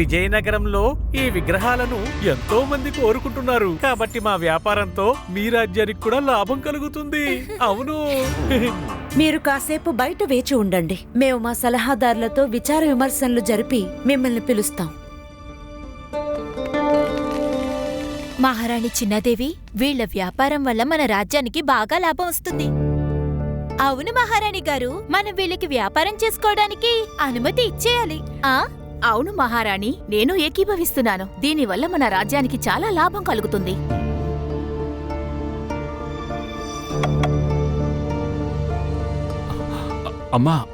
విజయనగరంలో ఈ విగ్రహాలను ఎంతో మంది కోరుకుంటున్నారు. కాబట్టి మా వ్యాపారంతో మీ రాజ్యానికి కూడా లాభం కలుగుతుంది. అవును. మీరు కాసేపు బయట వేచి ఉండండి. మేము మా సలహాదారులతో విచార విమర్శనలు జరిపి మిమ్మల్ని పిలుస్తాం. మహారాణి చిన్నాదేవి వీళ్ళ వ్యాపారం వల్ల మన రాజ్యానికి బాగా లాభం వస్తుంది. అవును మహారాణి గారు మనం వీళ్ళకి వ్యాపారం చేసుకోవడానికి అనుమతి ఇచ్చేయాలి. ఆ? అవును మహారాణి నేను ఏకీభవిస్తున్నాను. దీనివల్ల మన రాజ్యానికి చాలా లాభం కలుగుతుంది. అమ్మా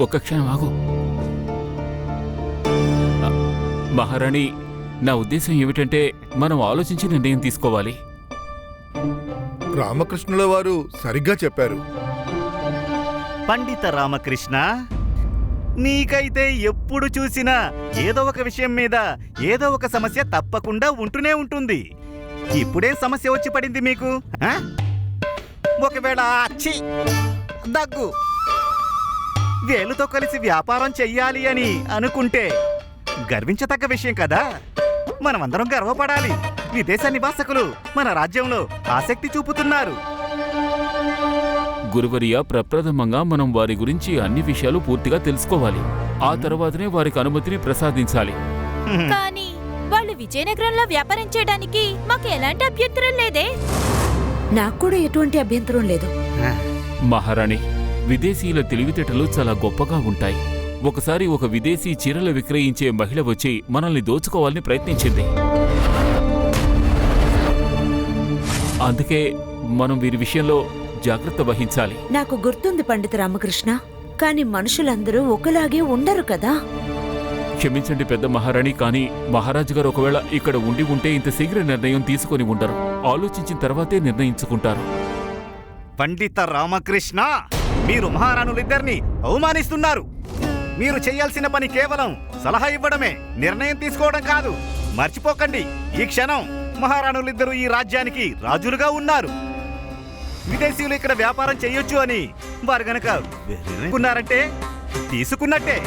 ఒక్క క్షణం ఆగు. మహారాణి నా ఉద్దేశం ఏమిటంటే మనం ఆలోచించి నిర్ణయం తీసుకోవాలి. రామకృష్ణుల వారు సరిగ్గా చెప్పారు. పండిత రామకృష్ణ నీకైతే ఎప్పుడు చూసినా ఏదో ఒక విషయం మీద ఏదో ఒక సమస్య తప్పకుండా ఉంటూనే ఉంటుంది. ఇప్పుడే సమస్య వచ్చి పడింది మీకు ఆ? ఒకవేళ అచ్చి దగ్గు వేలుతో కలిసి వ్యాపారం చెయ్యాలి అని అనుకుంటే గర్వించతగ్గ విషయం కదా. మనమందరం గర్వపడాలి. విదేశ నివాసకులు మన రాజ్యంలో ఆసక్తి చూపుతున్నారు. గురువర్య ప్రప్రథమంగా మనం వారి గురించి అన్ని విషయాలు పూర్తిగా తెలుసుకోవాలి. ఆ తర్వాతనే వారికి అనుమతిని ప్రసాదించాలి. కానీ వాళ్ళు విజయనగరంలో వ్యాపారం చేయడానికి మాకు ఎలాంటి అభ్యంతరం లేదే? నాకు కూడా ఎటువంటి అభ్యంతరం లేదు. మహారాణి విదేశీయుల తెలివితేటలు చాలా గొప్పగా ఉంటాయి. ఒకసారి ఒక విదేశీ చీరలు విక్రయించే మహిళ వచ్చి మనల్ని దోచుకోవాలని ప్రయత్నించింది. అందుకే మనం వీరి విషయంలో జాగ్రత్త వహించాలి. నాకు గుర్తుంది పండిత రామకృష్ణ కానీ మనుషులందరూ ఒకలాగే ఉండరు కదా. క్షమించండి పెద్ద మహారాణి కానీ మహారాజు గారు ఒకవేళ ఇక్కడ ఉండి ఉంటే ఇంత శీఘ్ర నిర్ణయం తీసుకొని ఉండరు. ఆలోచించిన తర్వాతే నిర్ణయించుకుంటారు. పండిత రామకృష్ణ మీరు మహారాణులిద్దరిని అవమానిస్తున్నారు. మీరు చేయాల్సిన పని కేవలం సలహా ఇవ్వడమే నిర్ణయం తీసుకోవడం కాదు. మర్చిపోకండి ఈ క్షణం మహారాణులిద్దరూ ఈ రాజ్యానికి రాజులుగా ఉన్నారు. విదేశీయులు ఇక్కడ వ్యాపారం చేయొచ్చు అని వారు గనక ఉన్నారంటే తీసుకున్నట్టే.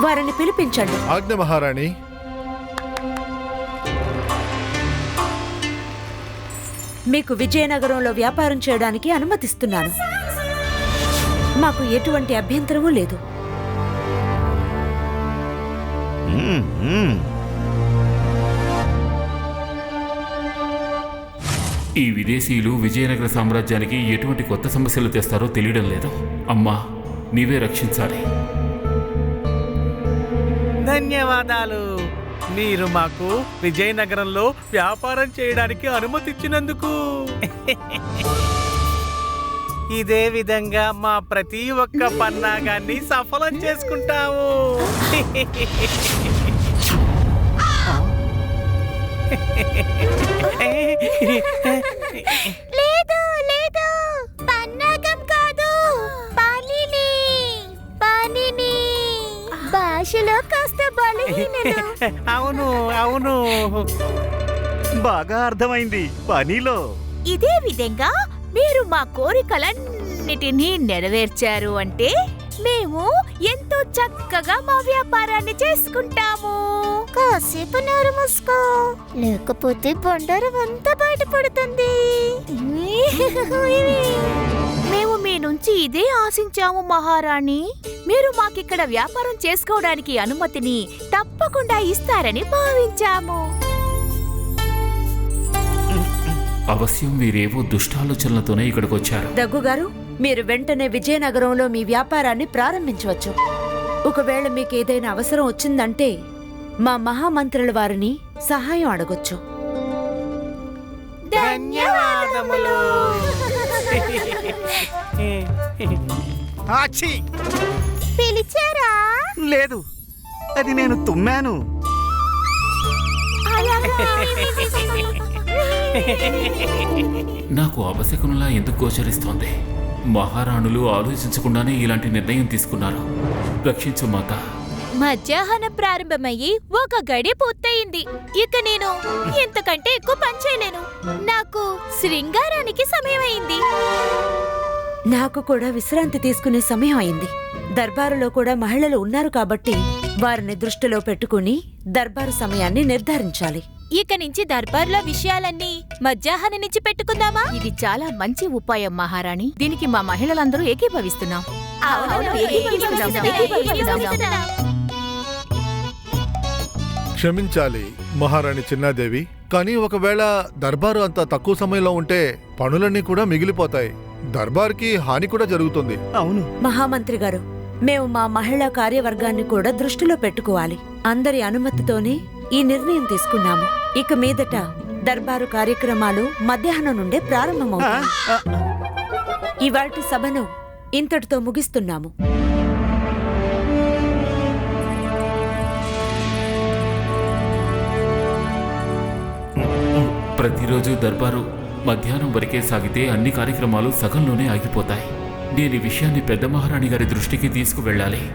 వారిని పిలిపించండి. ఆజ్ఞ మహారాణి. మీకు విజయనగరంలో వ్యాపారం చేయడానికి అనుమతిస్తున్నాను. మాకు ఎటువంటి అభ్యంతరమూ లేదు. ఈ విదేశీయులు విజయనగర సామ్రాజ్యానికి ఎటువంటి కొత్త సమస్యలు తెస్తారో తెలియడం లేదు. అమ్మా నీవే రక్షించాలి. ధన్యవాదాలు. మీరు మాకు విజయనగరంలో వ్యాపారం చేయడానికి అనుమతిచ్చినందుకు. ఇదే విధంగా మా ప్రతి ఒక్క పన్నాగాన్ని సఫలం చేసుకుంటాము. లేదు లేదు. పన్నాగం కాదు. పనిని పనిని. భాషలో కాస్త బలహీనను అవును అవును. బాగా అర్థమైంది పనిలో. ఇదే విధంగా మీరు మా కోరికలన్నిటినీ నెరవేర్చారు అంటే? మేము ఎంతో చక్కగా మా వ్యాపారాన్ని చేసుకుంటాము. కాసేపు నోరు మూసుకో. లేకపోతే బండారం అంతా బయటపడుతుంది. మేము మీ నుంచి ఇదే ఆశించాము మహారాణి. మీరు మాకిక్కడ వ్యాపారం చేసుకోవడానికి అనుమతిని తప్పకుండా ఇస్తారని భావించాము. అవశ్యం వీరేవో దుష్టాలోచనలతోనే ఇక్కడికి వచ్చారు దగ్గు గారు మీరు వెంటనే విజయనగరంలో మీ వ్యాపారాన్ని ప్రారంభించవచ్చు. ఒకవేళ మీకు ఏదైనా అవసరం వచ్చిందంటే మా మహామంత్రుల వారిని సహాయం అడగొచ్చు. ధన్యవాదములు. ఆచి! పిలిచారా? లేదు. అది నేను తుమ్మాను. నాకు అపశకునులా ఎందుకు గోచరిస్తోంది? మహారాణులు ఆలోచించకుండానే ఇలాంటి నిర్ణయం తీసుకున్నారు. రక్షించు మాత. మధ్యాహ్నం ప్రారంభమయ్యి ఒక గడి పూర్తయింది. ఇక నేను ఇంతకంటే ఎక్కువ పని చేయలేను. నాకు శృంగారానికి సమయం అయింది నాకు కూడా విశ్రాంతి తీసుకునే సమయం అయింది. దర్బారులో కూడా మహిళలు ఉన్నారు కాబట్టి వారిని దృష్టిలో పెట్టుకుని దర్బారు సమయాన్ని నిర్ధారించాలి. ఇక నుంచి దర్బార్లో విషయాలన్నీ మధ్యాహ్నం నుంచి పెట్టుకుందామా? ఇది చాలా మంచి ఉపాయం మహారాణి. దీనికి మా మహిళలందరూ ఏకీభవిస్తున్నాం. క్షమించాలి మహారాణి చిన్నాదేవి. కానీ ఒకవేళ దర్బారు అంత తక్కువ సమయంలో ఉంటే పనులన్నీ కూడా మిగిలిపోతాయి. దర్బార్కి హాని కూడా జరుగుతుంది. అవును. మహామంత్రి గారు మేము మా మహిళా కార్యవర్గాన్ని కూడా దృష్టిలో పెట్టుకోవాలి. అందరి అనుమతితోనే ఈ నిర్ణయం తీసుకున్నాము. ఇక మీదట దర్బారు కార్యక్రమాలు మధ్యాహ్నం నుండే ప్రారంభమవుతాయి. ఆ, ఇవాల్టి సభను ఇంతటితో ముగిస్తున్నాము. ప్రతిరోజు దర్బారు మధ్యాహ్నం వరకే సాగితే అన్ని కార్యక్రమాలు సగంలోనే ఆగిపోతాయి. నేను ఈ విషయాన్ని పెద్ద మహారాణి గారి దృష్టికి తీసుకువెళ్ళాలి.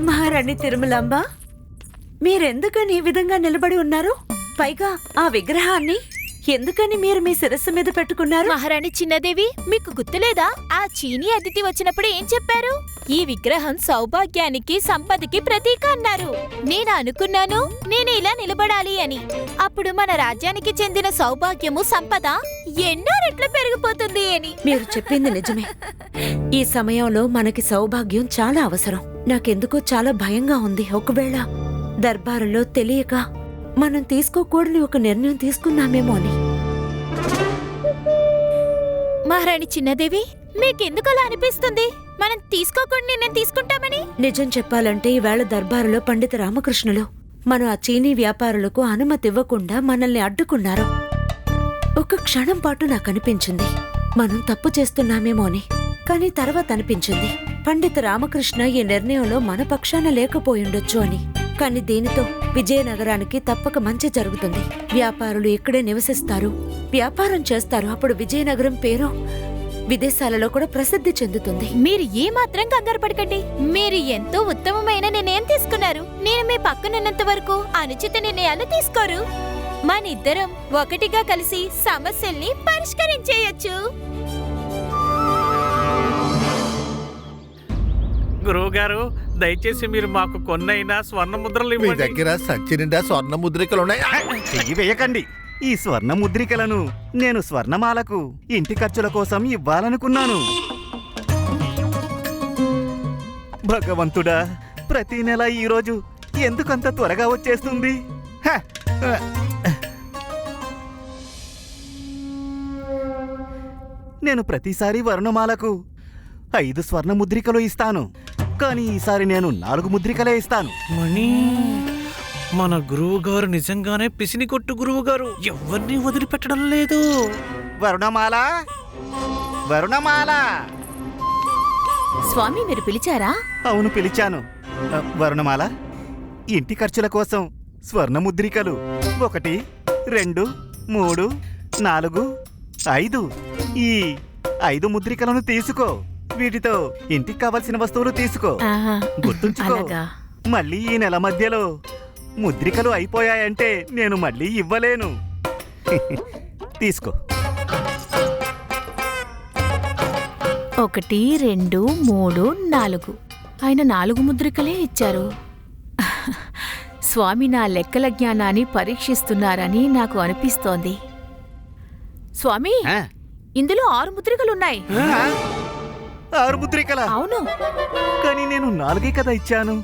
మహారాణి తిరుమలాంబ మీరెందుకని ఈ విధంగా నిలబడి ఉన్నారు? పైగా ఆ విగ్రహాన్ని ఎందుకని మీరు మీ శిరస్సు మీద పెట్టుకున్నారు? మహారాణి చిన్నదేవి మీకు గుర్తులేదా? ఆ చీనీ అతిథి వచ్చినప్పుడు ఏం చెప్పారు? ఈ విగ్రహం సౌభాగ్యానికి సంపదకి ప్రతీక అన్నారు. నేను అనుకున్నాను నేను ఇలా నిలబడాలి అని. అప్పుడు మన రాజ్యానికి చెందిన సౌభాగ్యము సంపద ఎన్నో రెట్లు పెరిగిపోతుంది అని. మీరు చెప్పింది నిజమే. ఈ సమయంలో మనకి సౌభాగ్యం చాలా అవసరం. నాకెందుకో చాలా భయంగా ఉంది. ఒకవేళ దర్బారులో తెలియక మనం తీసుకోకూడని ఒక నిర్ణయం తీసుకున్నామేమో అని. మహారాణి చిన్నదేవి మీకెందుకు అలా అనిపిస్తుంది? మనం తీసుకోకుండా నేను తీసుకుంటామని? నిజం చెప్పాలంటే ఈవేళ దర్బారులో పండిత రామకృష్ణులు. మనం ఆ చీనీ వ్యాపారులకు అనుమతి ఇవ్వకుండా మనల్ని అడ్డుకున్నారు. ఒక క్షణం పాటు నాకు అనిపించింది. మనం తప్పు చేస్తున్నామేమో అని. కానీ తర్వాత అనిపించింది. పండిత రామకృష్ణ ఈ నిర్ణయంలో మన పక్షాన లేకపోయిండొచ్చు అని. కానీ దీనితో విజయనగరానికి తప్పక మంచి జరుగుతుంది. వ్యాపారులు ఇక్కడే నివసిస్తారు. వ్యాపారం చేస్తారు. అప్పుడు విజయనగరం పేరు విదేశాలలో కూడా ప్రసిద్ధి చెందుతుంది. మీరు ఏ మాత్రం కంగారు పడకండి. మీరు ఎంతో ఉత్తమమైన నిర్ణయం తీసుకున్నారు. నేను మీ పక్కనున్నంత వరకు అనుచిత నిర్ణయాలు తీసుకోరు. మనిద్దరం ఒకటిగా కలిసి సమస్యల్ని పరిష్కరించేయొచ్చు. గురువుగారు దయచేసి మీరు మాకు కొన్నైనా స్వర్ణ ముద్రలు మీ ఇవ్వండి. దగ్గర సంచి నిండా స్వర్ణ ముద్రికలు ఉన్నాయి చెయ్యి వేయకండి. ఈ స్వర్ణ ముద్రికలను నేను స్వర్ణమాలకు ఇంటి ఖర్చుల కోసం ఇవ్వాలనుకున్నాను. భగవంతుడా ప్రతి నెల ఈరోజు ఎందుకంత త్వరగా వచ్చేస్తుంది? హ! నేను ప్రతిసారి వర్ణమాలకు ఐదు స్వర్ణ ముద్రికలు ఇస్తాను. కానీ ఈసారి నేను నాలుగు ముద్రికలే ఇస్తాను. మణి మన గురువు గారు నిజంగానే పిసిని కొట్టు గురువు గారు ఎవరిని వదిలిపెట్టడం లేదు. వరుణమాల? వరుణమాల? స్వామి మీరు పిలిచారా? అవును పిలిచాను. అ, వరుణమాల ఇంటి ఖర్చుల కోసం స్వర్ణ ముద్రికలు ఒకటి రెండు మూడు నాలుగు ఐదు. ఈ ఐదు ముద్రికలను తీసుకో. వీటితో ఇంటికి కావలసిన వస్తువులు తీసుకో. గుర్తుంచుకో. అలాగా. మళ్ళీ ఈ నెల మధ్యలో ముద్రికలు అయిపోయాయంటే నేను మళ్ళీ ఇవ్వలేను. తీసుకో. ఒకటి రెండు మూడు నాలుగు. ఆయన నాలుగు ముద్రికలే ఇచ్చారు. స్వామి నా లెక్కల జ్ఞానాన్ని పరీక్షిస్తున్నారని నాకు అనిపిస్తోంది. స్వామి? ఇందులో ఆరు ముద్రికలున్నాయి? ఆరు ముద్రికల? అవును. కానీ నేను నాలుగే కదా ఇచ్చాను.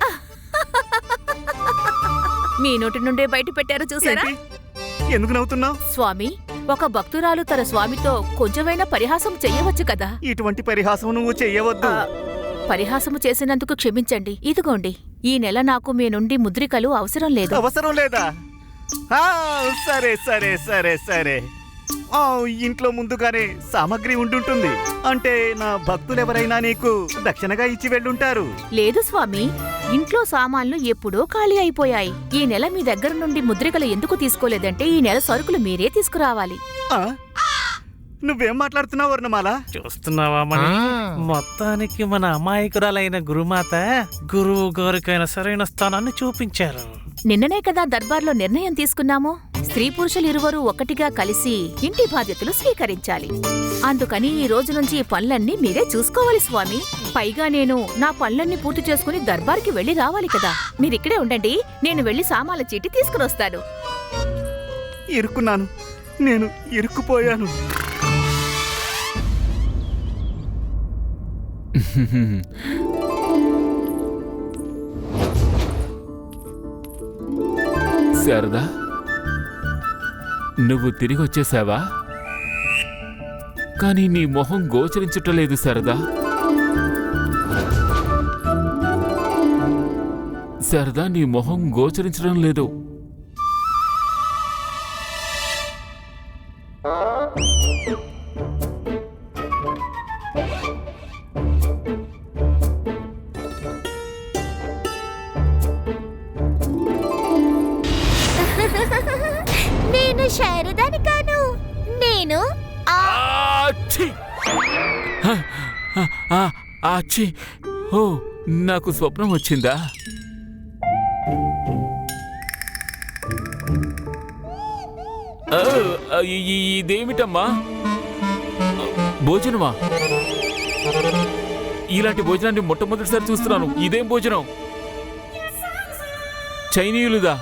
మీ నోటి నుండే బయట పెట్టారు చూసారా? ఎందుకు నవ్వుతున్నావు? స్వామి ఒక భక్తురాలు తన స్వామితో కొంచెమైనా పరిహాసం చెయ్యవచ్చు కదా? ఇటువంటి పరిహాసం నువ్వు చెయ్యవద్దు పరిహాసము చేసినందుకు క్షమించండి. ఇదిగోండి ఈ నెల నాకు మీ నుండి ముద్రికలు అవసరం లేదు. అవసరం లేదా? సరే సరే సరే సరే. ఇంట్లో ముందుగానే సామాగ్రి ఉండుంటుంది. అంటే నా భక్తులెవరైనా నీకు దక్షిణగా ఇచ్చి వెళ్ళుంటారు? లేదు స్వామి ఇంట్లో సామాన్లు ఎప్పుడో ఖాళీ అయిపోయాయి. ఈ నెల మీ దగ్గర నుండి ముద్రికలు ఎందుకు తీసుకోలేదంటే ఈ నెల సరుకులు మీరే తీసుకురావాలి. ఆ? నువ్వేం మాట్లాడుతున్నావు వర్ణమాల చూస్తున్నావా మన మొత్తానికి మన అమాయకురాలైన గురుమాత గురువు గారికైన సరైన స్థానాన్ని చూపించారు. నిన్ననే కదా దర్బార్లో నిర్ణయం తీసుకున్నాము. స్త్రీ పురుషులు ఇరువురు ఒకటిగా కలిసి ఇంటి బాధ్యతలు స్వీకరించాలి. అందుకని ఈ రోజు నుంచి ఈ పనులన్నీ మీరే చూసుకోవాలి స్వామి. పైగా నేను నా పనులన్నీ పూర్తి చేసుకుని దర్బార్కి వెళ్ళి రావాలి కదా. మీరిక్కడే ఉండండి నేను వెళ్ళి సామాన్ల చీటి తీసుకుని వస్తాను. ఇరుక్కున్నాను. నేను ఇరుక్కుపోయాను. శారదా? నువ్వు తిరిగి వచ్చేసావా కానీ నీ మొహం గోచరించుటలేదు సరదా సరదా నీ మొహం గోచరించడం లేదు. ఛీ. ఓ నాకు స్వప్నం వచ్చిందా? ఇదేమిటమ్మా? భోజనమా? ఇలాంటి భోజనాన్ని మొట్టమొదటిసారి చూస్తున్నాను. ఇదేం భోజనం? చైనీయులుదా?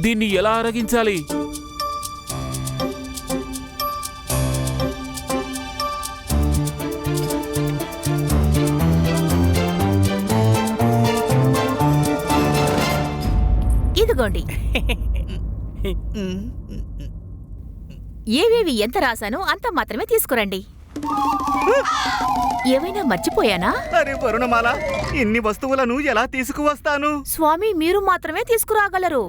దీన్ని ఎలా ఆరగించాలి ఇదిగోండి ఏవేవి ఎంత రాశానో అంత మాత్రమే తీసుకురండి. ఏవైనా మర్చిపోయానా? అరే వరుణమాల ఇన్ని వస్తువులను ఎలా తీసుకువస్తాను? స్వామి మీరు మాత్రమే తీసుకురాగలరు?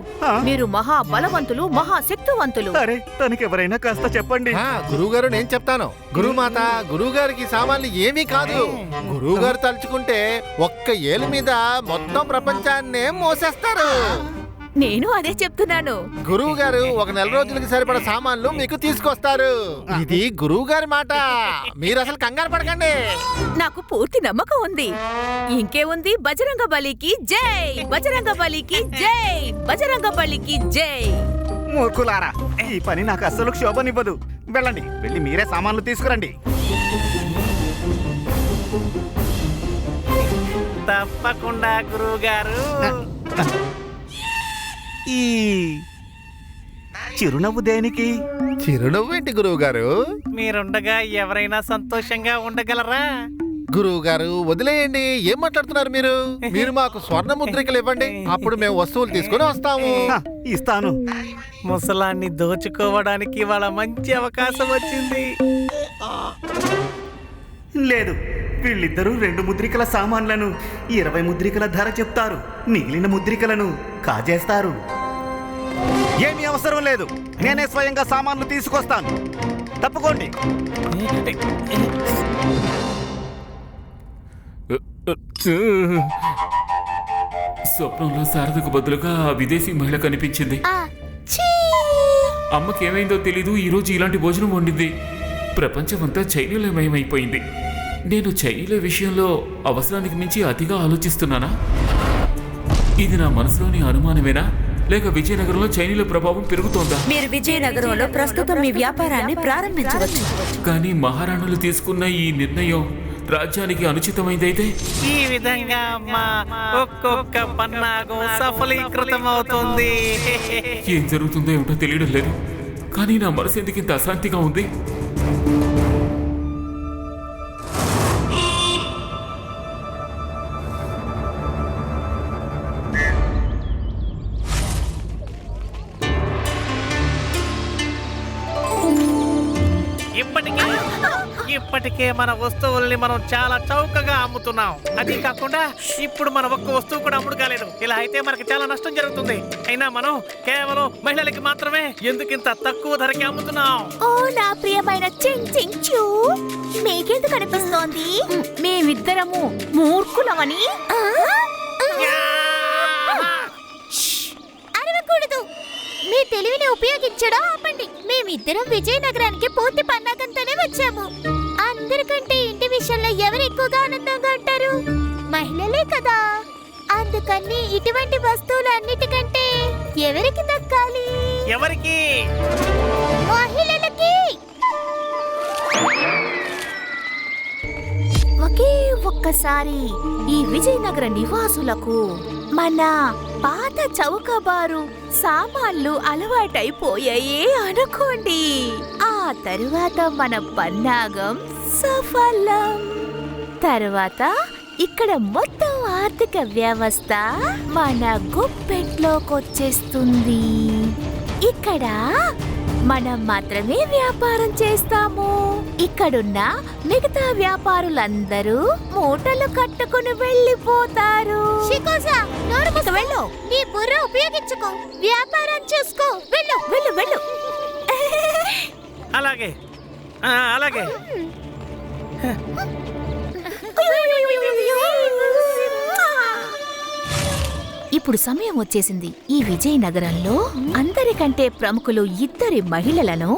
మీరు మహా బలవంతులు మహాశక్తివంతులు. అరే తనకెవరైనా కాస్త చెప్పండి. గురువు గారు నేను చెప్తాను. గురుమాత గురువు గారికి సామాన్లు ఏమీ కాదు. గురువు గారు తలుచుకుంటే ఒక్క ఏలు మీద మొత్తం ప్రపంచాన్నే మోసేస్తారు. నేను అదే చెప్తున్నాను. గురువు గారు ఒక నెల రోజులకి సరిపడ సామాన్లు మీకు తీసుకొస్తారు. ఇది గురువు గారి మాట. మీరు అసలు కంగారు పడకండి. నాకు పూర్తి నమ్మకం ఉంది. ఇంకేముంది బజరంగ బలికి జై. బజరంగ బలికి జై. బజరంగ బలికి జై. మూర్ఖులారా ఈ పని నాకు అస్సలు క్షోభనివ్వదు. వెళ్ళండి వెళ్ళి మీరే సామాన్లు తీసుకురండి. తప్పకుండా గురువు గారు ఈ చిరునవ్వు దేనికి? చిరునవ్వు ఏంటి గురువు గారు మీరుండగా ఎవరైనా సంతోషంగా ఉండగలరా? గురువు గారు వదిలేయండి. ఏం మాట్లాడుతున్నారు మీరు? మీరు మాకు స్వర్ణ ముద్రికలు ఇవ్వండి. అప్పుడు మేము వస్తువులు తీసుకుని వస్తాము. ఇస్తాను. ముసలాన్ని దోచుకోవడానికి వాళ్ళ మంచి అవకాశం వచ్చింది. లేదు వీళ్ళిద్దరూ రెండు ముద్రికల సామాన్లను ఇరవై ముద్రికల ధర చెప్తారు మిగిలిన ముద్రికలను కాజేస్తారు. ఏమీ అవసరం లేదు. నేనే స్వయంగా సామాన్లు తీసుకొస్తాను. తప్పుకోండి. స్వప్నంలో శారదకు బదులుగా విదేశీ మహిళ కనిపించింది. అమ్మకి ఏమైందో తెలీదు. ఈరోజు ఇలాంటి భోజనం వండింది. ప్రపంచమంతా చైనీలమయమైపోయింది. నేను చైనీల విషయంలో అవసరానికి మించి అతిగా ఆలోచిస్తున్నానా? ఇది నా మనసులోని అనుమానమేనా? లేక విజయనగరంలో చైనీల ప్రభావం పెరుగుతోందా? మీరు విజయనగరంలో ప్రస్తుతం మీ వ్యాపారాన్ని ప్రారంభించవచ్చు. కానీ మహారాణులు తీసుకున్న ఈ నిర్ణయం రాజ్యానికి అనుచితమైందైతే? ఈ విధంగా మా ఒక్కొక్క పన్నాగం సఫలీకృతం అవుతుంది ఏం జరుగుతుందో ఏమిటో తెలియడం లేదు. కానీ నా మనసు ఎందుకు ఇంత అశాంతిగా ఉంది? మన వస్తువుల్ని మనం చాలా చౌకగా అమ్ముతున్నాం. అది కాకుండా ఇప్పుడు మన ఒక్క వస్తువు కూడా అమ్ముడు కాలేదు. ఇలా అయితే మనకి చాలా నష్టం జరుగుతుంది. అయినా మనం కేవలం మహిళలకి మాత్రమే ఎందుకింత తక్కువ ధరకి అమ్ముతున్నాం? ఓ నా ప్రియమైన చింగ్ చింగ్ చూ. మీకెందుకు అనిపిస్తోంది? మేమిద్దరము మూర్ఖులమని. అరవకూడదు. మీ తెలివిని ఉపయోగించడం ఆపండి. మీ మేమిద్దరం విజయనగరానికి పూర్తి పన్నాగంతోనే వచ్చాము. అందరికంటే ఇంటి విషయంలో ఎవరు ఎక్కువగా ఆనందంగా ఉంటారు? మహిళలే కదా. అందుకని ఇటువంటి వస్తువులు అన్నిటికంటే ఎవరికి దక్కాలి? ఎవరికి? మహిళలకి. ఒకే ఒక్కసారి ఈ విజయనగర నివాసులకు మన పాత చౌకబారు సామాన్లు అలవాటైపోయాయే అనుకోండి. ఆ తరువాత మన పన్నాగం సఫలం. తర్వాత ఇక్కడ మొత్తం ఆర్థిక వ్యవస్థ మన గుప్పెట్లోకొచ్చేస్తుంది. ఇక్కడ మనం మాత్రమే వ్యాపారం చేస్తాము. ఇక్కడున్న మిగతా వ్యాపారులందరూ మూటలు కట్టుకుని వెళ్ళిపోతారు. వెళ్ళు నీ బుర్ర ఉపయోగించుకో. వ్యాపారం చూసుకో. వెళ్ళు. వెళ్ళు వెళ్ళు. అలాగే. అలాగే. ఇప్పుడు సమయం వచ్చేసింది. ఈ విజయనగరంలో అందరికంటే ప్రముఖులు ఇద్దరి మహిళలను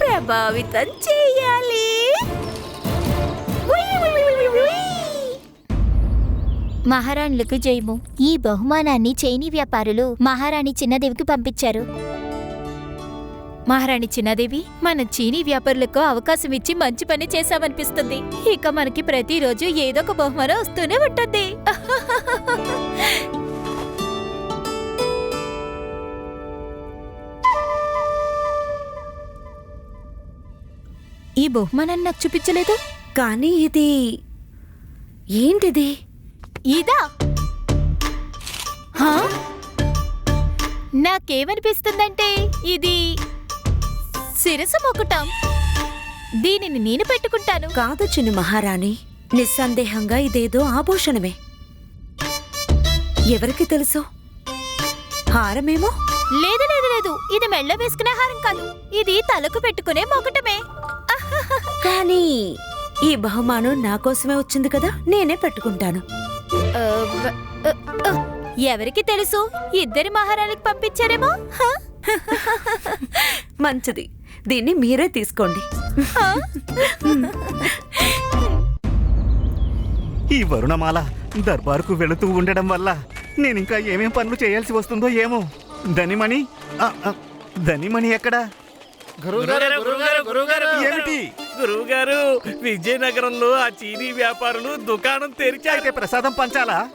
ప్రభావితం చేయాలి. మహారాణులకు జయము. ఈ బహుమానాన్ని చైనీ వ్యాపారులు మహారాణి చిన్నదేవికి పంపించారు. మహారాణి చిన్నాదేవి మన చీనీ వ్యాపారులకు అవకాశం ఇచ్చి మంచి పని చేశామనిపిస్తుంది ఇక మనకి ప్రతిరోజు ఏదో ఒక బహుమానం వస్తూనే ఉంటుంది. ఈ బహుమానాన్ని నాకు చూపించలేదు. కానీ ఇది ఏంటిది? ఇదా? నాకేమనిపిస్తుందంటే ఇది శిరసు మొక్కటం దీనిని నేను పెట్టుకుంటాను. కాదు చిన్ని మహారాణి నిస్సందేహంగా ఇదేదో ఆభూషణమే. ఎవరికి తెలుసు? హారమేమో? లేదు లేదు లేదు. ఇది మెళ్ళ వేసుకునే హారం కాదు. ఇది తలకు పెట్టుకునే మొకటమే. కానీ ఈ బహుమానం నా కోసమే వచ్చింది కదా నేనే పెట్టుకుంటాను. ఎవరికి తెలుసు? ఇద్దరి మహారాణికి పంపించారేమో? మంచిది. దీన్ని మీరే తీసుకోండి. ఈ వరుణమాల దర్బారుకు వెళుతూ ఉండడం వల్ల నేనింకా ఏమేం పనులు చేయాల్సి వస్తుందో ఏమో. ధనిమణి? ఆ, ఆ, ధనిమణి ఎక్కడా? గురువుగారు విజయనగరంలో ఆ చీనీ వ్యాపారులు దుకాణం తెరిచారు. అయితే ప్రసాదం పంచాలా?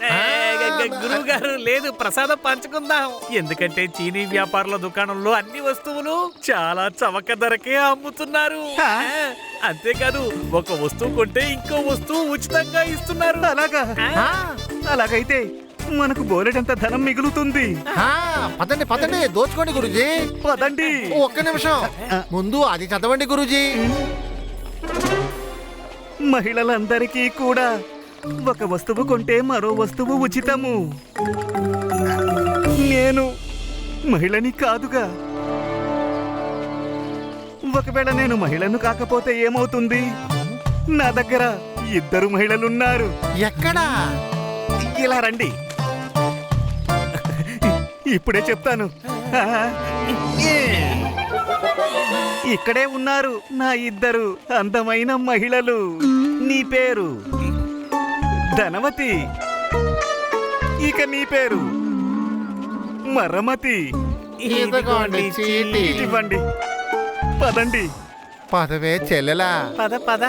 గురువు గారు లేదు ప్రసాదం పంచుకుందాం. ఎందుకంటే చీనీ వ్యాపారుల దుకాణంలో అన్ని వస్తువులు చాలా చవక ధరకే అమ్ముతున్నారు. అంతేకాదు ఒక వస్తువు కొంటే ఇంకో వస్తువు ఉచితంగా ఇస్తున్నారు. అలాగా? ఆ, అలాగైతే మనకు బోలెడంత ధనం మిగులుతుంది. ఆ, పదండి పదండి దోచుకోండి గురుజీ. పదండి. ఒక్క నిమిషం. ముందు అది చదవండి గురుజీ. మహిళలందరికీ కూడా ఒక వస్తువు కొంటే మరో వస్తువు ఉచితము. నేను మహిళని కాదుగా. ఒకవేళ నేను మహిళను కాకపోతే ఏమవుతుంది? నా దగ్గర ఇద్దరు మహిళలున్నారు. ఎక్కడా? ఇలా రండి. ఇప్పుడే చెప్తాను. ఇక్కడే ఉన్నారు నా ఇద్దరు అందమైన మహిళలు. నీ పేరు? ధనవతి. ఇక నీ పేరు? మరమతి. ఇదిగోండి చీటీ. ఇవ్వండి పదండి. పదవే చెల్లెలా. పద పద.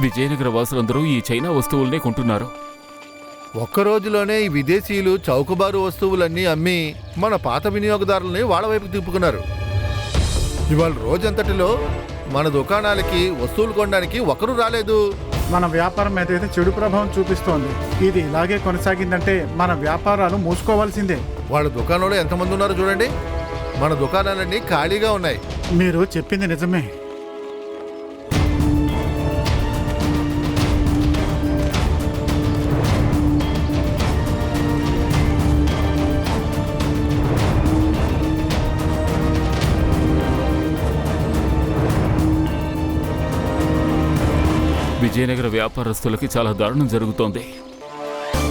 విజయనగర వాసులందరూ ఈ చైనా వస్తువుల్నే కొంటున్నారు. ఒక్క రోజులోనే ఈ విదేశీయులు చౌకబారు వస్తువులన్నీ అమ్మి మన పాత వినియోగదారుల్ని వాళ్ళ వైపు తిప్పుకున్నారు. ఇవాళ రోజంతటిలో మన దుకాణాలకి వస్తువులు కొనడానికి ఒకరు రాలేదు. మన వ్యాపారం మీద అయితే చెడు ప్రభావం చూపిస్తోంది ఇది ఇలాగే కొనసాగిందంటే మన వ్యాపారాలు మూసుకోవాల్సిందే. వాళ్ళ దుకాణంలో ఎంతమంది ఉన్నారో చూడండి. మన దుకాణాలన్నీ ఖాళీగా ఉన్నాయి. మీరు చెప్పింది నిజమే. విజయనగర వ్యాపారస్తులకి చాలా దారుణం జరుగుతోంది.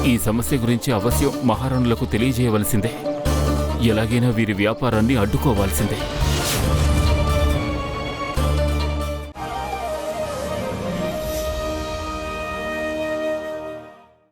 ఈ సమస్య గురించి అవశ్యం మహారాణులకు తెలియజేయవలసిందే. ఎలాగైనా వీరి వ్యాపారాన్ని అడ్డుకోవాల్సిందే.